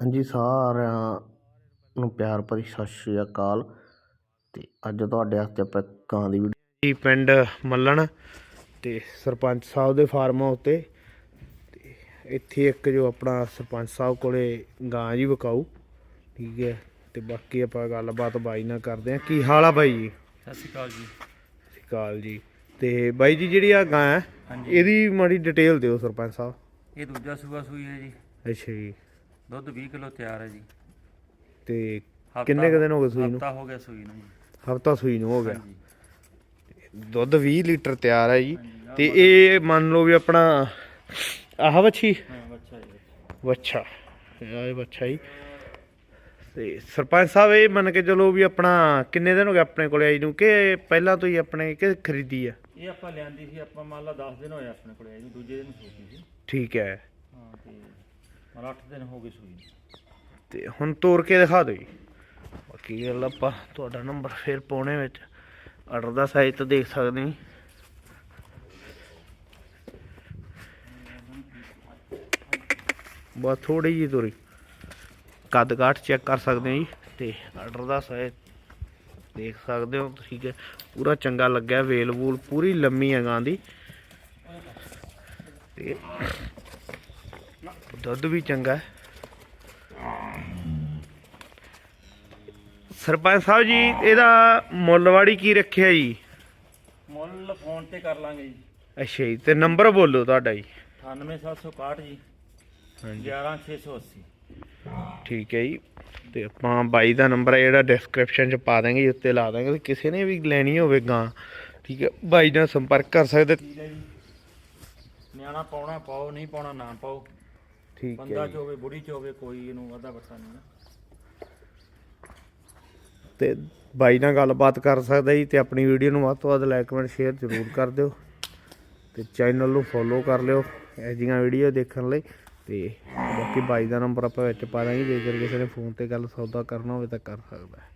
ਹਾਂਜੀ ਸਾਰਿਆਂ ਨੂੰ ਪਿਆਰ ਭਰੀ ਸਤਿ ਸ਼੍ਰੀ ਅਕਾਲ। ਤੇ ਅੱਜ ਤੁਹਾਡੇ ਵਾਸਤੇ ਆਪਾਂ ਗਾਂ ਦੀ ਵੀਡੀਓ ਪਿੰਡ ਮੱਲਣ ਤੇ ਸਰਪੰਚ ਸਾਹਿਬ ਦੇ ਫਾਰਮ ਉੱਤੇ। ਤੇ ਇੱਥੇ ਇੱਕ ਜੋ ਆਪਣਾ ਸਰਪੰਚ ਸਾਹਿਬ ਕੋਲੇ ਗਾਂ ਜੀ ਵਿਕਾਊ। ਠੀਕ ਹੈ ਤੇ ਬਾਕੀ ਆਪਾਂ ਗੱਲਬਾਤ ਬਾਈ ਨਾਲ ਕਰਦੇ ਹਾਂ। ਕੀ ਹਾਲ ਆ ਬਾਈ ਜੀ? ਸਤਿ ਸ਼੍ਰੀ ਅਕਾਲ ਜੀ। ਸਤਿ ਸ਼੍ਰੀ ਅਕਾਲ ਜੀ। ਤੇ ਬਾਈ ਜੀ ਜਿਹੜੀ ਆ ਗਾਂ ਹੈ ਇਹਦੀ ਮਾੜੀ ਡਿਟੇਲ ਦਿਓ ਸਰਪੰਚ ਸਾਹਿਬ। ਇਹ ਦੂਜਾ ਸੂਆ ਸੂਈ ਹੈ ਜੀ। ਅੱਛਾ ਜੀ। ਦੁੱਧ 20 ਕਿਲੋ ਤਿਆਰ ਹੈ ਜੀ। ਤੇ ਹਫ਼ਤਾ- ਕਿੰਨੇ ਕੁ ਦਿਨ ਹੋ ਗਏ ਸੂਈ ਨੂੰ? ਹਫ਼ਤਾ ਹੋ ਗਿਆ ਸੂਈ ਨੂੰ ਜੀ। ਹਫਤਾ ਸੂਈ ਨੂੰ ਹੋ ਗਿਆ। ਹਾਂਜੀ। ਦੁੱਧ 20 ਲੀਟਰ ਤਿਆਰ ਹੈ ਜੀ। ਤੇ ਇਹ ਮੰਨ ਲਓ ਵੀ ਆਪਣਾ ਆਹ ਵੱਛੀ? ਹਾਂ ਬੱਚਾ ਜੀ ਵੱਛਾ। ਇਹ ਵੱਛਾ ਜੀ। ਤੇ ਸਰਪੰਚ ਸਾਹਿਬ ਇਹ ਮੰਨ ਕੇ ਚਲੋ ਵੀ ਆਪਣਾ ਕਿੰਨੇ ਦਿਨ ਹੋ ਗਏ ਆਪਣੇ ਕੋਲੇ ਆਈ ਨੂੰ? ਕਿ ਪਹਿਲਾਂ ਤੋਂ ਹੀ ਆਪਣੇ ਕਿ ਖਰੀਦੀ ਆ? ਇਹ ਆਪਾਂ ਲਿਆਂਦੀ ਸੀ ਆਪਾਂ ਮੰਨ ਲਾ 10 ਦਿਨ ਹੋਏ ਆਪਣੇ ਕੋਲੇ ਜੀ ਦੂਜੇ ਦਿਨ ਸੂਈ ਸੀ। ਠੀਕ ਹੈ। ਮਨ 8 ਦਿਨ ਹੋ ਗਏ ਸੂਈ ਨੂੰ। ਤੇ ਹੁਣ ਤੋੜ ਕੇ ਦਿਖਾ ਦਿਓ ਜੀ। ਬਾਕੀ ਗੱਲ ਆਪਾਂ ਤੁਹਾਡਾ ਨੰਬਰ ਫੇਰ ਪਾਉਣੇ ਵਿੱਚ। ਆਰਡਰ ਦਾ ਸਾਈਜ਼ ਤਾਂ ਦੇਖ ਸਕਦੇ ਹੋ ਜੀ। ਬਸ ਥੋੜੀ ਜਿਹੀ ਤੋਰੀ। ਕੱਦ ਕਾਠ ਚੈੱਕ ਕਰ ਸਕਦੇ ਹੋ ਜੀ। ਤੇ ਆਰਡਰ ਦਾ ਸਾਈਜ਼ ਦੇਖ ਸਕਦੇ ਹੋ ਠੀਕ ਹੈ ਪੂਰਾ ਚੰਗਾ ਲੱਗਿਆ। ਵੇਲ ਵੂਲ ਪੂਰੀ ਲੰਮੀ ਹੈ ਗਾਂ ਦੀ। ਤੇ ਦੁੱਧ ਵੀ ਚੰਗਾ ਸਰਪੰਚ ਸਾਹਿਬ ਜੀ ਇਹਦਾ ਮੁੱਲਵਾੜੀ ਕੀ ਰੱਖਿਆ ਜੀ? ਮੁੱਲ ਫੋਨ ਤੇ ਕਰ ਲਾਂਗੇ ਜੀ। ਅੱਛਾ ਜੀ ਤੇ ਨੰਬਰ ਬੋਲੋ ਤੁਹਾਡਾ ਜੀ। 98761 ਜੀ। ਹਾਂਜੀ। 11680 ਠੀਕ ਹੈ ਜੀ ਤੇ ਆਪਾਂ ਬਾਈ ਦਾ ਨੰਬਰ ਹੈ ਜਿਹੜਾ ਡਿਸਕ੍ਰਿਪਸ਼ਨ ਚ ਪਾ ਦਾਂਗੇ ਉੱਤੇ ਲਾ ਦਾਂਗੇ ਤੇ ਕਿਸੇ ਨੇ ਵੀ ਲੈਣੀ ਹੋਵੇ ਗਾਂ ਠੀਕ ਹੈ ਬਾਈ ਨਾਲ ਸੰਪਰਕ ਕਰ ਸਕਦੇ। ਨਿਆਣਾ ਪਾਉਣਾ ਪਾਓ ਨਹੀਂ ਪਾਉਣਾ ਨਾ ਪਾਓ। ਠੀਕ ਬੰਦਾ ਹੈ ਚ ਜੀ। ਹੋਵੇ ਬੁੜੀ ਚ ਹੋਵੇ ਕੋਈ ਇਹਨੂੰ ਵਾਧਾ ਬੱਟਾ ਨਹੀਂ ਤੇ ਬਾਈ ਨਾਲ ਗੱਲਬਾਤ ਕਰ ਸਕਦਾ ਜੀ ਤੇ ਆਪਣੀ ਵੀਡੀਓ ਨੂੰ ਵੱਧ ਤੋਂ ਵੱਧ ਲਾਈਕ ਕਮੈਂਟ ਸ਼ੇਅਰ ਜ਼ਰੂਰ ਕਰ ਦਿਓ। ਤੇ ਚੈਨਲ ਨੂੰ ਫੋਲੋ ਕਰ ਲਿਓ ਇਹ ਜਿਹੀਆਂ ਵੀਡੀਓ ਦੇਖਣ ਲਈ। ਤੇ ਬਾਕੀ ਬਾਈ ਦਾ ਨੰਬਰ ਆਪਾਂ ਵਿੱਚ ਪਾ ਦਾਂਗੇ ਜੇਕਰ ਕਿਸੇ ਨੇ ਫੋਨ ਤੇ ਗੱਲ ਸੌਦਾ ਕਰਨਾ ਹੋਵੇ ਤਾਂ ਕਰ ਸਕਦਾ ਹੈ।